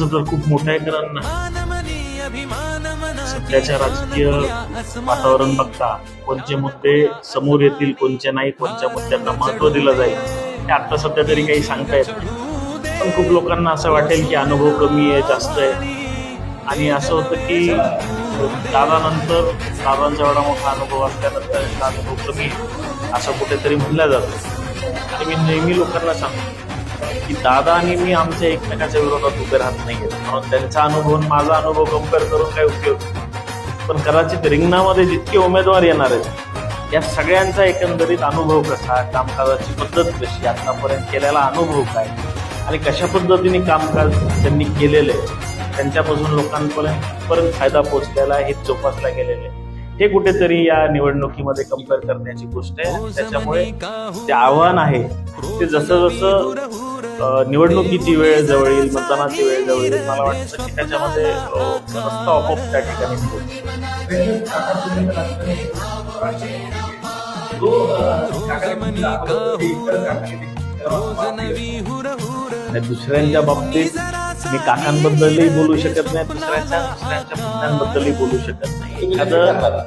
जर खूप मोठ्या आहे कारण सध्याच्या राजकीय वातावरण बघता कोणते मुद्दे समोर येतील कोणते नाही कोणत्या मुद्द्यांना महत्त्व दिलं जाईल हे आता सध्या तरी काही सांगता येत नाही पण खूप लोकांना असं वाटेल की अनुभव कमी आहे जास्त आहे. आणि असं होतं की दादानंतर दादांचा एवढा मोठा अनुभव असल्यानंतर अनुभव कमी आहे असं कुठेतरी म्हणलं जातं. आणि मी नेहमी लोकांना सांगतो की दादा आणि मी आमच्या एकमेकाच्या विरोधात उभे राहत नाही म्हणून त्यांचा अनुभव माझा अनुभव कंपेअर करून काही उपयोग पण कदाचित रिंगणामध्ये जितके उमेदवार येणार आहेत या सगळ्यांचा एकंदरीत अनुभव कसा कामकाजाची पद्धत कशी आतापर्यंत केलेला अनुभव काय आणि कशा पद्धतीने कामकाज त्यांनी केलेलं आहे त्यांच्यापासून लोकांपर्यंत परत फायदा पोचलेला हे जोपासला गेलेलं. आहे हे कुठेतरी या निवडणुकीमध्ये कंपेअर करण्याची गोष्ट आहे. त्याच्यामुळे ते आव्हान आहे. ते जसं जसं निवडणुकीची वेळ जवळ येईल मतदानाची वेळ जवळ येईल मला वाटतं की त्याच्यामध्ये रस्ता आपोआप त्या ठिकाणी दुसऱ्यांच्या बाबतीत मी काकांबद्दलही बोलू शकत नाही दुसऱ्यांच्या दुसऱ्यांच्या मुद्द्यांबद्दलही बोलू शकत नाही. एखादं